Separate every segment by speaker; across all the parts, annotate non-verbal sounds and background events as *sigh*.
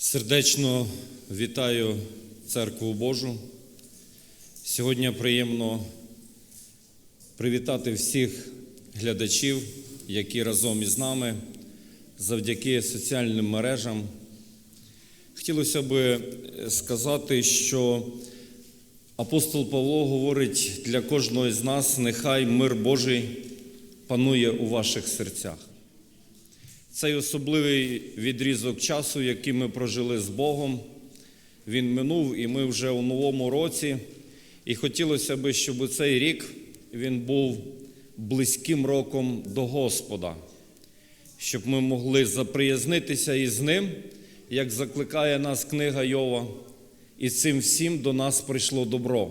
Speaker 1: Сердечно вітаю Церкву Божу. Сьогодні приємно привітати всіх глядачів, які разом із нами завдяки соціальним мережам. Хотілося би сказати, що апостол Павло говорить для кожного з нас: нехай мир Божий панує у ваших серцях. Цей особливий відрізок часу, який ми прожили з Богом, він минув, і ми вже у новому році. І хотілося б, щоб цей рік він був близьким роком до Господа, щоб ми могли заприязнитися із ним, як закликає нас книга Йова, і цим всім до нас прийшло добро.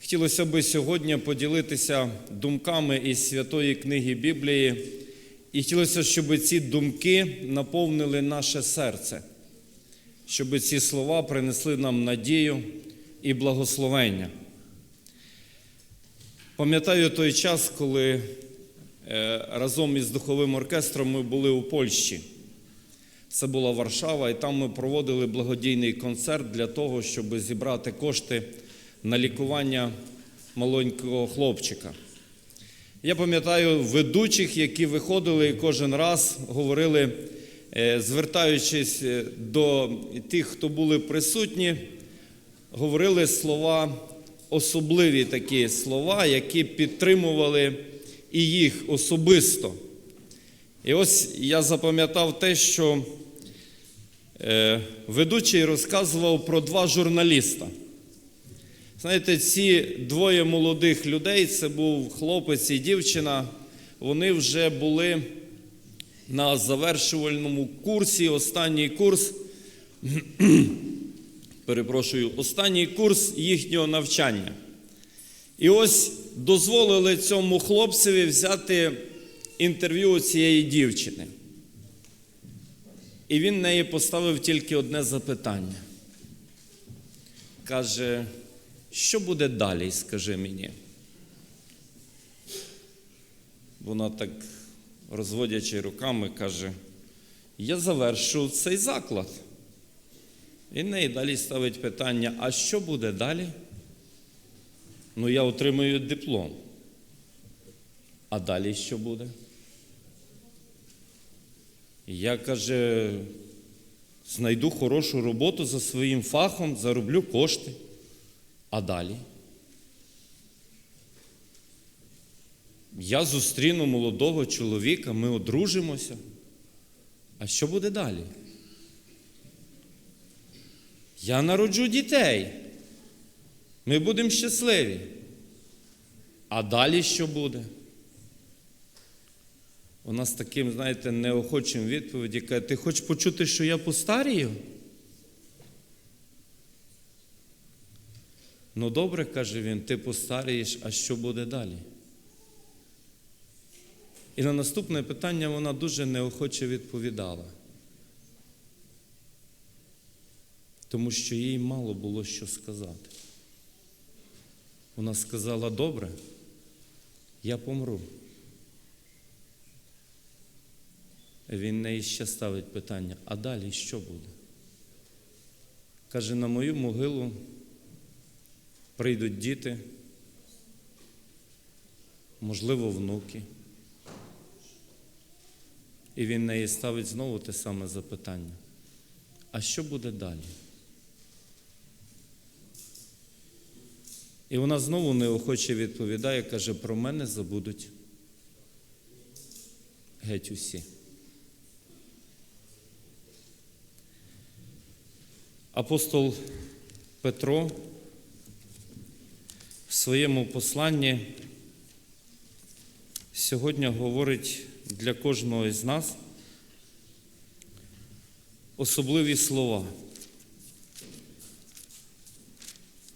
Speaker 1: Хотілося б сьогодні поділитися думками із святої книги Біблії. І хотілося, щоб ці думки наповнили наше серце, щоб ці слова принесли нам надію і благословення. Пам'ятаю той час, коли е, разом із духовим оркестром ми були у Польщі. Це була Варшава, і там ми проводили благодійний концерт для того, щоб зібрати кошти на лікування маленького хлопчика. Я пам'ятаю ведучих, які виходили і кожен раз говорили, е, звертаючись до тих, хто були присутні, говорили слова, особливі такі слова, які підтримували і їх особисто. І ось я запам'ятав те, що е, ведучий розказував про два журналіста. Знаєте, ці двоє молодих людей, це був хлопець і дівчина, вони вже були на завершувальному курсі, останній курс, *clears throat* перепрошую, останній курс їхнього навчання. І ось дозволили цьому хлопцеві взяти інтерв'ю у цієї дівчини. І він неї поставив тільки одне запитання. Каже, що буде далі, скажи мені? Вона так, розводячи руками, каже: Я завершу цей заклад. І в неї далі ставить питання: а що буде далі? Ну, я отримую диплом. А далі що буде? Я каже, знайду хорошу роботу за своїм фахом, зароблю кошти. А далі? Я зустріну молодого чоловіка, ми одружимося. А що буде далі? Я народжу дітей. Ми будемо щасливі. А далі що буде? Вона з таким, знаєте, неохочим відповіді каже, ти хочеш почути, що я постарію? Ну добре, каже він, ти постарієш, а що буде далі? І на наступне питання вона дуже неохоче відповідала. Тому що їй мало було що сказати. Вона сказала, добре, я помру. Він неї ще ставить питання, а далі що буде? Каже, на мою могилу прийдуть діти, можливо, внуки. І він неї ставить знову те саме запитання. А що буде далі? І вона знову неохоче відповідає, каже, про мене забудуть геть усі. Апостол Петро своєму посланні сьогодні говорить для кожного із нас особливі слова.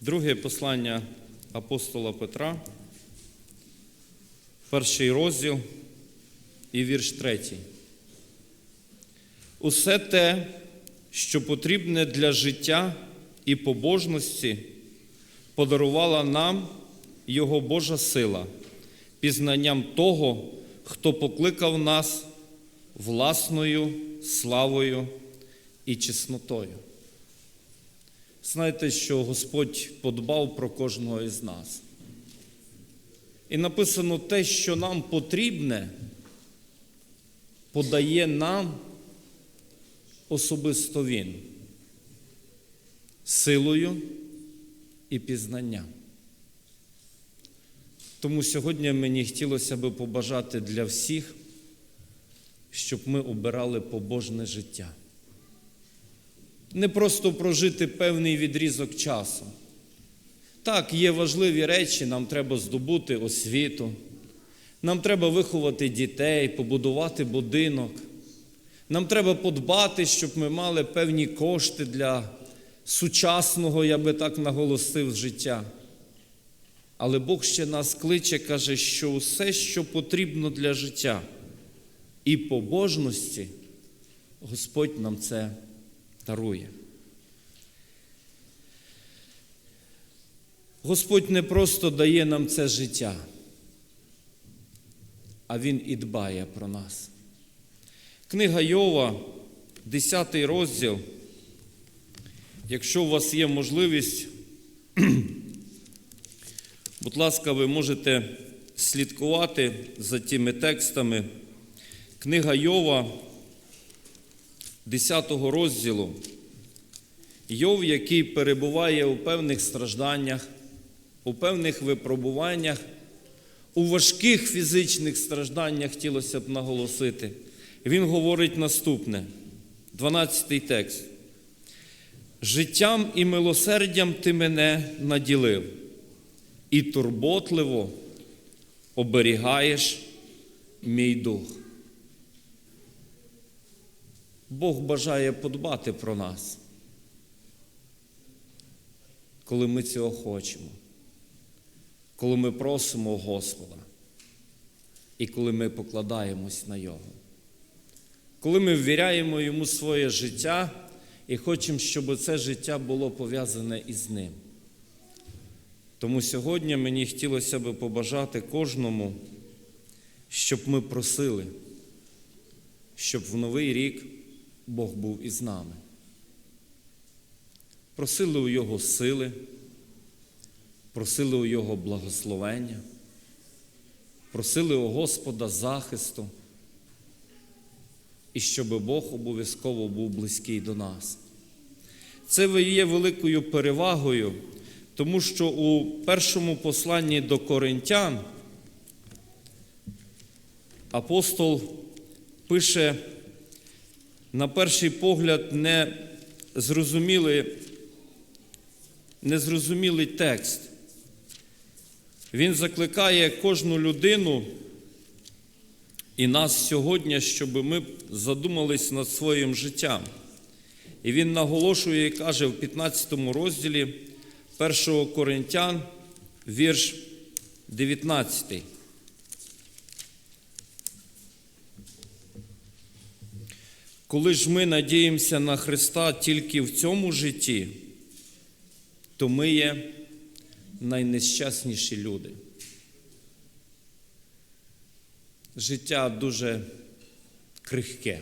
Speaker 1: Друге послання апостола Петра, перший розділ і вірш третій. Усе те, що потрібне для життя і побожності, подарувала нам Його Божа сила, пізнанням того, хто покликав нас власною славою і чеснотою. Знаєте, що Господь подбав про кожного із нас. І написано те, що нам потрібне, подає нам особисто Він силою і пізнанням. Тому сьогодні мені хотілося би побажати для всіх, щоб ми обирали побожне життя. Не просто прожити певний відрізок часу. Так, є важливі речі, нам треба здобути освіту, нам треба виховати дітей, побудувати будинок. Нам треба подбати, щоб ми мали певні кошти для сучасного, я би так наголосив, життя. Але Бог ще нас кличе, каже, що все, що потрібно для життя і побожності, Господь нам це дарує. Господь не просто дає нам це життя, а Він і дбає про нас. Книга Йова, 10 розділ. Якщо у вас є можливість, *clears throat* будь ласка, ви можете слідкувати за тими текстами. Книга Йова, 10 розділу. Йов, який перебуває у певних стражданнях, у певних випробуваннях, у важких фізичних стражданнях хотілося б наголосити. Він говорить наступне, 12 текст. Життям і милосердям ти мене наділив, і турботливо оберігаєш мій дух. Бог бажає подбати про нас, коли ми цього хочемо, коли ми просимо Господа і коли ми покладаємось на Його. Коли ми ввіряємо йому своє життя і хочемо, щоб це життя було пов'язане із ним. Тому сьогодні мені хотілося б побажати кожному, щоб ми просили, щоб в новий рік Бог був із нами. Просили у Його сили, просили у Його благословення, просили у Господа захисту і щоб Бог обов'язково був близький до нас. Це є великою перевагою, тому що у першому посланні до Коринтян апостол пише, на перший погляд, не зрозумілий, незрозумілий текст. Він закликає кожну людину і нас сьогодні, щоб ми задумались над своїм життям. І він наголошує і каже в 15 розділі 1 Коринтян, вірш 19. Коли ж ми надіємося на Христа тільки в цьому житті, то ми є найнещасніші люди. Життя дуже крихке.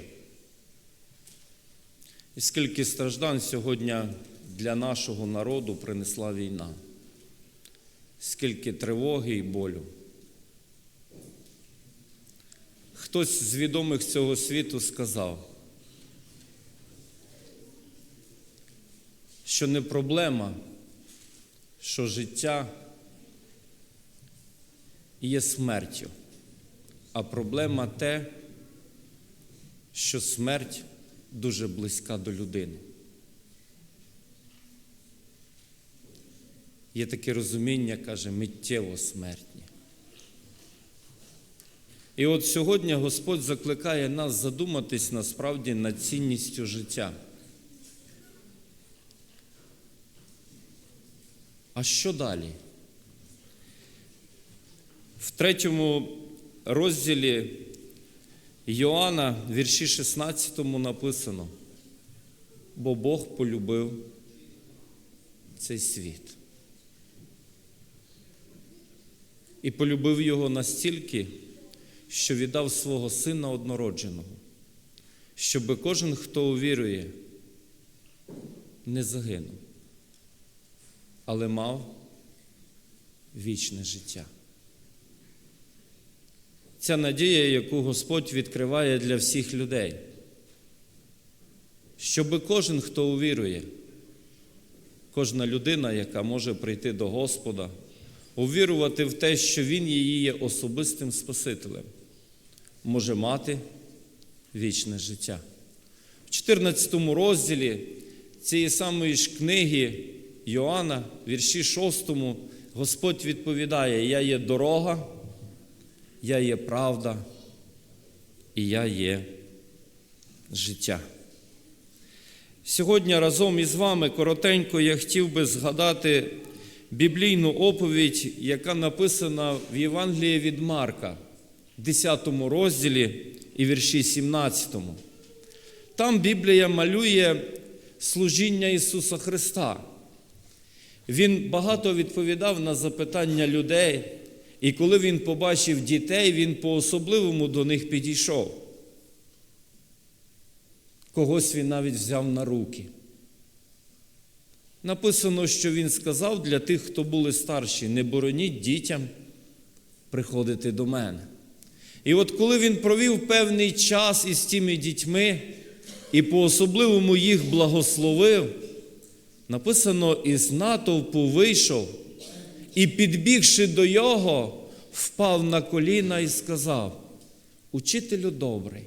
Speaker 1: І скільки страждань сьогодні для нашого народу принесла війна, скільки тривоги і болю. Хтось з відомих цього світу сказав, що не проблема, що життя є смертю, а проблема те, що смерть дуже близька до людини. Є таке розуміння, каже, миттєво смертні. І от сьогодні Господь закликає нас задуматись насправді над цінністю життя. А що далі? В третьому розділі Йоанна, вірші 16 написано, бо Бог полюбив цей світ. І полюбив його настільки, що віддав свого Сина однородженого, щоби кожен, хто увірує, не загинув, але мав вічне життя. Ця надія, яку Господь відкриває для всіх людей, щоби кожен, хто увірує, кожна людина, яка може прийти до Господа, увірувати в те, що Він її є особистим Спасителем, може мати вічне життя. В 14 розділі цієї самої ж книги Йоанна, вірші 6, Господь відповідає: Я є дорога, я є правда, і я є життя. Сьогодні разом із вами коротенько я хотів би згадати біблійну оповідь, яка написана в Євангелії від Марка, 10 розділі і вірші 17. Там Біблія малює служіння Ісуса Христа. Він багато відповідав на запитання людей, і коли він побачив дітей, він по-особливому до них підійшов. Когось він навіть взяв на руки. Написано, що він сказав для тих, хто були старші, не бороніть дітям приходити до мене. І от коли він провів певний час із тими дітьми і по-особливому їх благословив, написано, із натовпу вийшов і, підбігши до його, впав на коліна і сказав: Учителю добрий,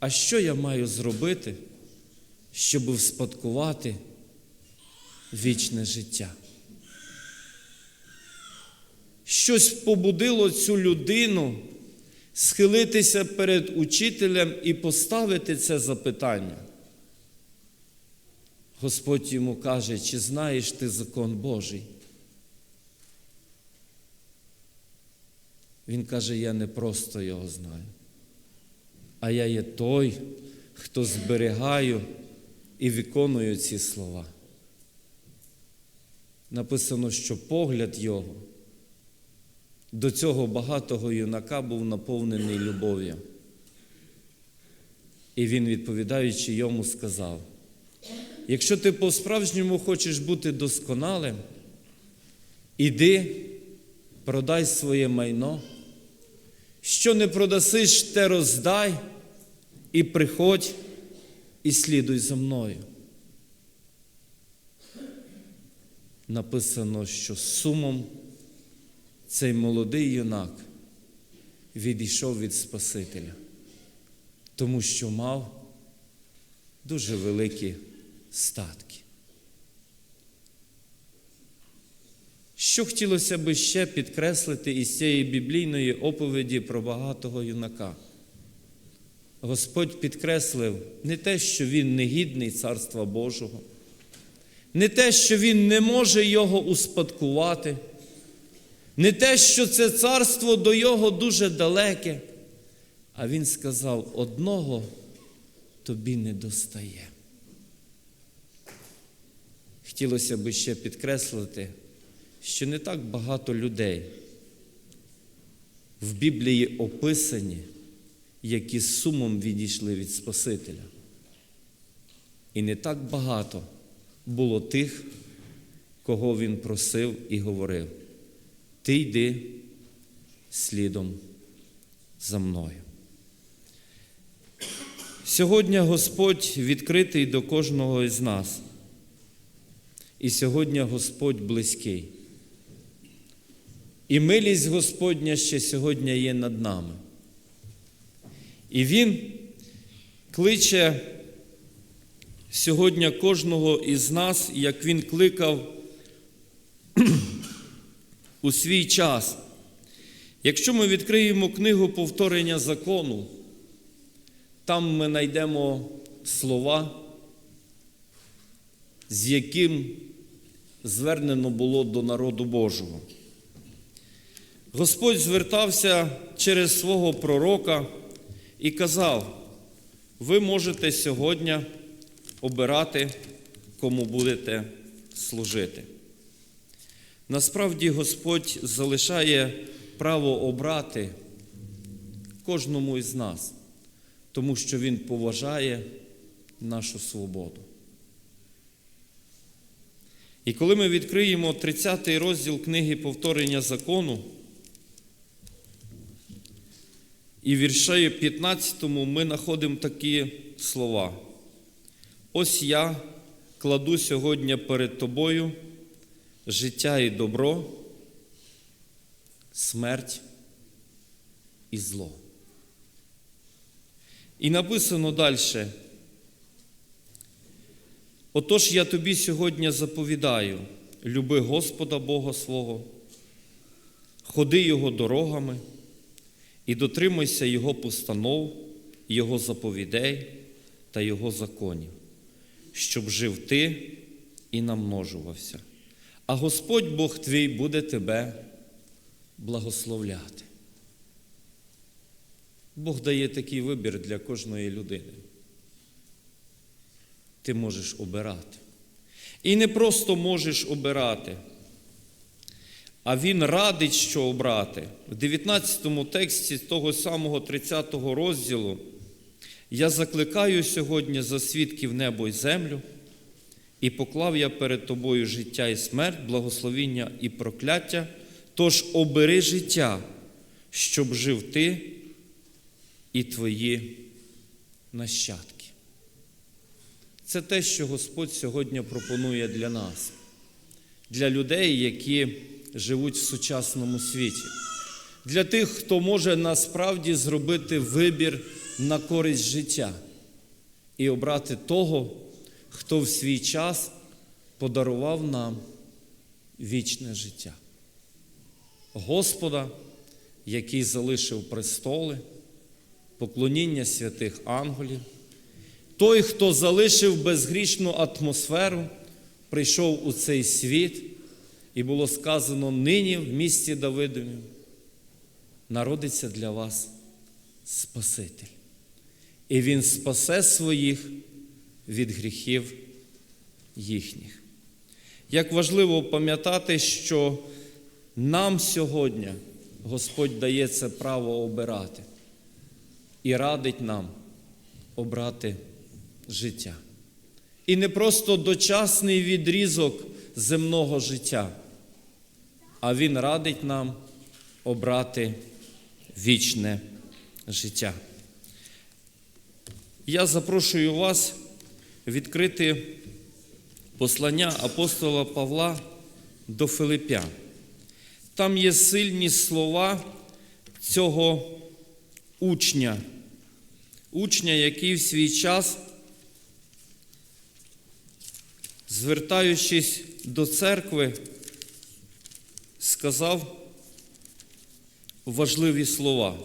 Speaker 1: а що я маю зробити, щоб вспадкувати вічне життя? Щось побудило цю людину схилитися перед учителем і поставити це запитання. Господь йому каже, чи знаєш ти закон Божий? Він каже, я не просто його знаю, а я є той, хто зберігаю і виконую ці слова. Написано, що погляд його до цього багатого юнака був наповнений любов'ю. І він, відповідаючи йому, сказав: якщо ти по-справжньому хочеш бути досконалим, іди, продай своє майно, що не продасиш, те роздай, і приходь, і слідуй за мною. Написано, що сумом цей молодий юнак відійшов від Спасителя, тому що мав дуже великі статки. Що хотілося би ще підкреслити із цієї біблійної оповіді про багатого юнака? Господь підкреслив не те, що він негідний Царства Божого, не те, що він не може його успадкувати, не те, що це царство до його дуже далеке, а він сказав: одного тобі не достає. Хотілося б ще підкреслити, що не так багато людей в Біблії описані, які з сумом відійшли від Спасителя. І не так багато було тих, кого він просив і говорив: Ти йди слідом за мною. Сьогодні Господь відкритий до кожного із нас. І сьогодні Господь близький. І милість Господня ще сьогодні є над нами. І Він кличе сьогодні кожного із нас, як Він кликав *clears throat* у свій час. Якщо ми відкриємо книгу повторення закону, там ми знайдемо слова, з яким звернено було до народу Божого. Господь звертався через свого пророка і казав: ви можете сьогодні обирати, кому будете служити. Насправді Господь залишає право обрати кожному із нас, тому що Він поважає нашу свободу. І коли ми відкриємо 30 розділ книги повторення закону, і віршею 15 ми знаходимо такі слова. Ось я кладу сьогодні перед тобою життя і добро, смерть і зло. І написано далі. Отож я тобі сьогодні заповідаю, люби Господа Бога свого, ходи Його дорогами і дотримуйся Його постанов, Його заповідей та Його законів, щоб жив ти і намножувався. А Господь Бог твій буде тебе благословляти. Бог дає такий вибір для кожної людини. Ти можеш обирати. І не просто можеш обирати, а Він радить, що обрати. В 19 тексті того самого 30 розділу я закликаю сьогодні за свідків небо й землю, і поклав я перед тобою життя і смерть, благословіння і прокляття. Тож обери життя, щоб жив ти і твої нащадки. Це те, що Господь сьогодні пропонує для нас, для людей, які живуть в сучасному світі, для тих, хто може насправді зробити вибір на користь життя і обрати того, хто в свій час подарував нам вічне життя. Господа, який залишив престоли, поклоніння святих ангелів, той, хто залишив безгрішну атмосферу, прийшов у цей світ, і було сказано нині в місті Давидові, народиться для вас Спаситель. І Він спасе своїх від гріхів їхніх. Як важливо пам'ятати, що нам сьогодні Господь дає це право обирати і радить нам обрати життя. І не просто дочасний відрізок земного життя, а Він радить нам обрати вічне життя. Я запрошую вас відкрити послання апостола Павла до Филиппян. Там є сильні слова цього учня, учня, який в свій час, звертаючись до церкви, сказав важливі слова.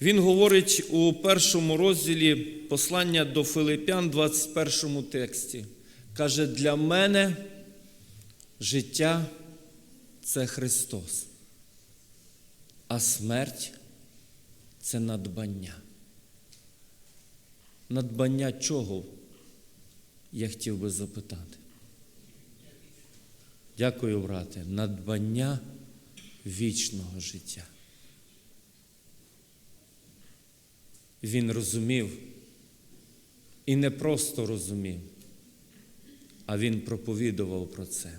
Speaker 1: Він говорить у першому розділі послання до Филиппян, 21 тексті. Каже, для мене життя це Христос, а смерть це надбання. Надбання чого? Я хотів би запитати. Дякую, брате. Надбання вічного життя. Він розумів і не просто розумів, а він проповідував про це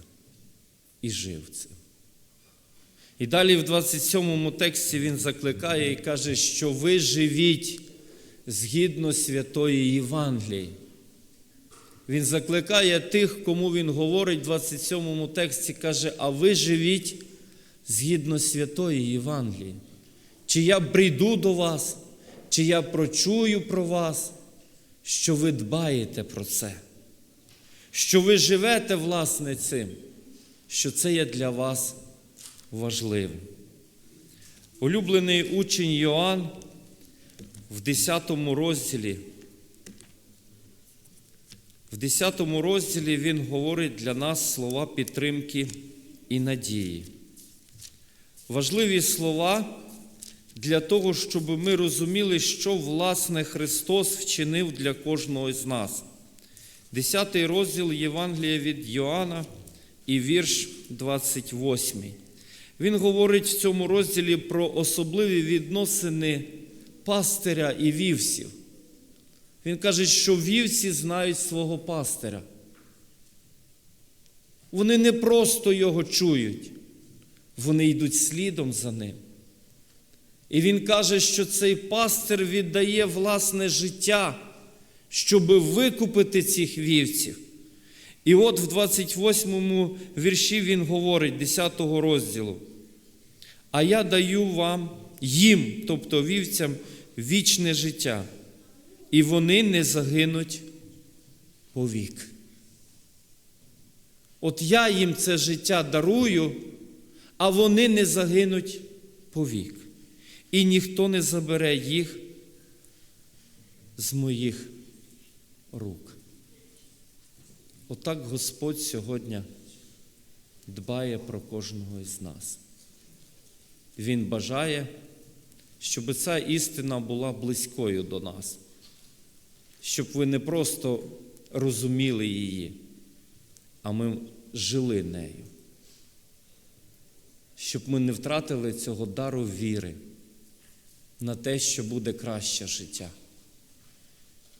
Speaker 1: і жив цим. І далі в 27 тексті він закликає і каже, що ви живіть згідно святої Євангелії. Він закликає тих, кому він говорить в 27 тексті, каже, а ви живіть згідно святої Євангелії. Чи я прийду до вас, чи я прочую про вас, що ви дбаєте про це, що ви живете, власне, цим, що це є для вас важливим. Улюблений учень Йоанн в 10 розділі. В 10 розділі він говорить для нас слова підтримки і надії. Важливі слова для того, щоб ми розуміли, що власне Христос вчинив для кожного з нас. 10 розділ Євангелія від Йоанна і вірш 28. Він говорить в цьому розділі про особливі відносини пастиря і вівсів. Він каже, що вівці знають свого пастиря. Вони не просто його чують, вони йдуть слідом за ним. І він каже, що цей пастир віддає власне життя, щоб викупити цих вівців. І от в 28 вірші він говорить, 10 розділу. А я даю вам їм, тобто вівцям, вічне життя, і вони не загинуть повік. От я їм це життя дарую, а вони не загинуть повік. І ніхто не забере їх з моїх рук. Отак Господь сьогодні дбає про кожного із нас. Він бажає, щоб ця істина була близькою до нас, щоб ви не просто розуміли її, а ми жили нею. Щоб ми не втратили цього дару віри на те, що буде краще життя,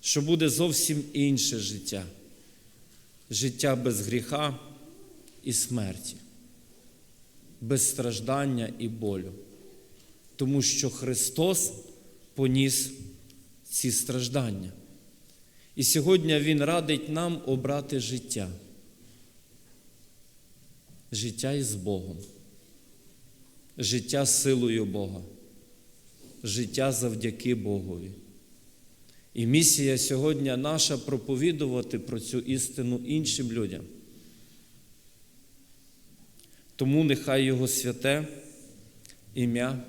Speaker 1: що буде зовсім інше життя, життя без гріха і смерті, без страждання і болю. Тому що Христос поніс ці страждання. І сьогодні Він радить нам обрати життя. Життя із Богом, життя силою Бога, життя завдяки Богові. І місія сьогодні наша проповідувати про цю істину іншим людям. Тому нехай Його святе ім'я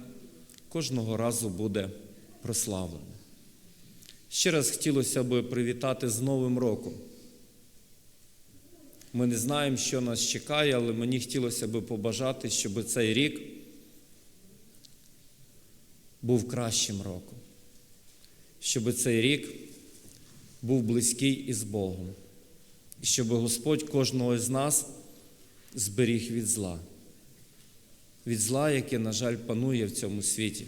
Speaker 1: кожного разу буде прославлене. Ще раз хотілося б привітати з Новим роком. Ми не знаємо, що нас чекає, але мені хотілося б побажати, щоб цей рік був кращим роком, щоб цей рік був близький із Богом, і щоб Господь кожного з нас зберіг від зла, від зла, яке, на жаль, панує в цьому світі.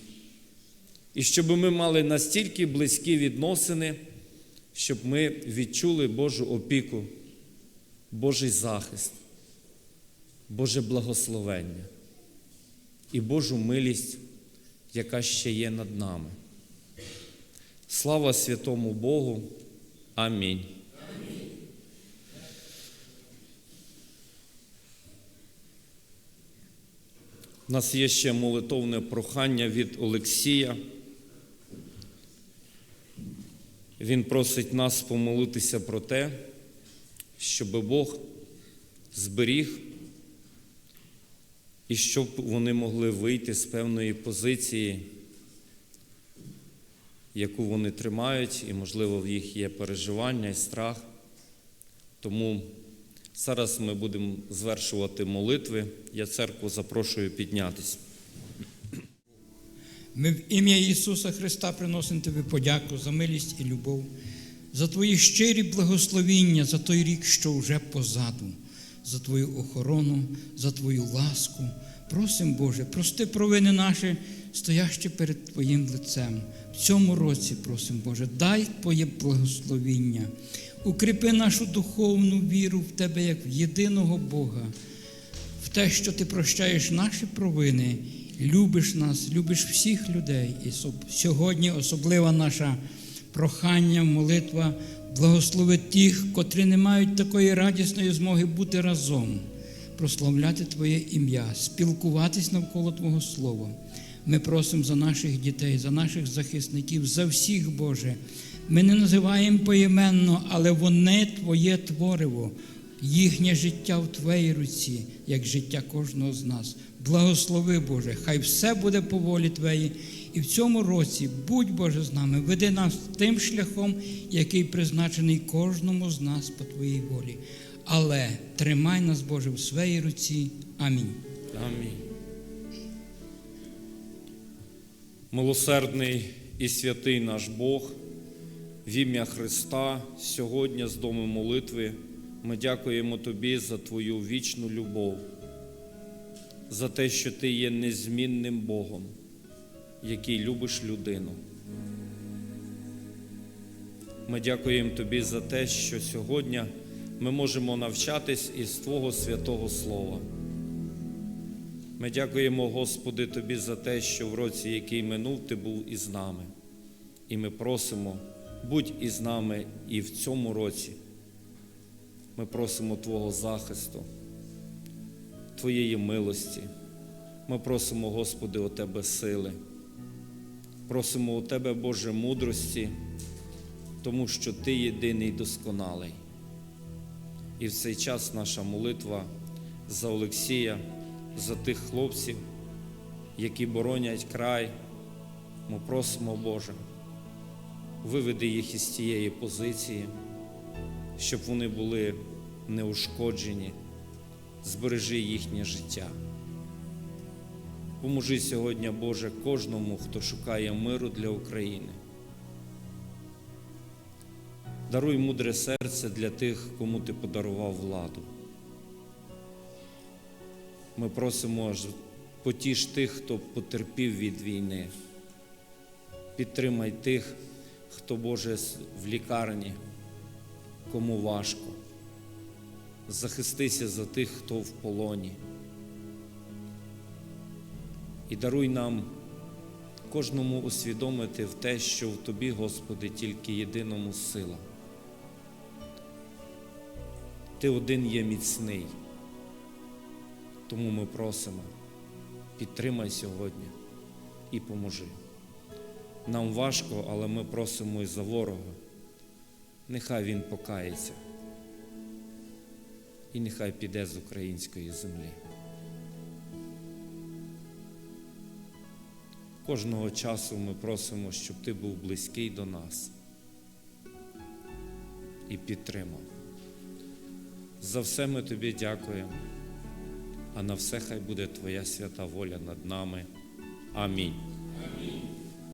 Speaker 1: І щоб ми мали настільки близькі відносини, щоб ми відчули Божу опіку, Божий захист, Боже благословення і Божу милість, яка ще є над нами. Слава святому Богу. Амінь. У нас є ще молитовне прохання від Олексія. Він просить нас помолитися про те, щоб Бог зберіг і щоб вони могли вийти з певної позиції, яку вони тримають, і, можливо, в їх є переживання і страх. Тому зараз ми будемо звершувати молитви. Я церкву запрошую піднятися.
Speaker 2: Ми в ім'я Ісуса Христа приносимо Тобі подяку за милість і любов, за Твої щирі благословіння, за той рік, що вже позаду, за Твою охорону, за Твою ласку. Просим, Боже, прости провини наші, стоящі перед Твоїм лицем. В цьому році просим, Боже, дай Твоє благословіння, укріпи нашу духовну віру в Тебе як в єдиного Бога, в те, що Ти прощаєш наші провини, любиш нас, любиш всіх людей. І сьогодні особлива наша прохання, молитва, благослови тих, котрі не мають такої радісної змоги бути разом, прославляти Твоє ім'я, спілкуватись навколо Твого Слова. Ми просимо за наших дітей, за наших захисників, за всіх, Боже. Ми не називаємо поіменно, але вони Твоє твориво, їхнє життя в Твоїй руці, як життя кожного з нас. Благослови, Боже, хай все буде по волі Твоїй. І в цьому році будь Боже з нами, веди нас тим шляхом, який призначений кожному з нас по Твоїй волі. Але тримай нас, Боже, в своїй руці. Амінь.
Speaker 1: Амінь. Милосердний і святий наш Бог, в ім'я Христа, сьогодні з дому молитви ми дякуємо Тобі за Твою вічну любов, за те, що Ти є незмінним Богом, який любиш людину. Ми дякуємо Тобі за те, що сьогодні ми можемо навчатись із Твого святого Слова. Ми дякуємо, Господи, Тобі за те, що в році, який минув, Ти був із нами. І ми просимо, будь із нами і в цьому році. Ми просимо Твого захисту, Твоєї милості. Ми просимо, Господи, у Тебе сили. Просимо у Тебе, Боже, мудрості, тому що Ти єдиний досконалий. І в цей час наша молитва за Олексія, за тих хлопців, які боронять край. Ми просимо, Боже, виведи їх із тієї позиції, щоб вони були неушкоджені, збережи їхнє життя. Поможи сьогодні, Боже, кожному, хто шукає миру для України. Даруй мудре серце для тих, кому ти подарував владу. Ми просимо потіш тих, хто потерпів від війни. Підтримай тих, хто Боже в лікарні, кому важко. Захистися за тих, хто в полоні. І даруй нам кожному усвідомити в те, що в Тобі, Господи, тільки єдиному сила. Ти один є міцний. Тому ми просимо, підтримай сьогодні і поможи. Нам важко, але ми просимо і за ворога. Нехай він покається. І нехай піде з української землі. Кожного часу ми просимо, щоб ти був близький до нас і підтримав. За все ми тобі дякуємо, а на все хай буде Твоя свята воля над нами. Амінь.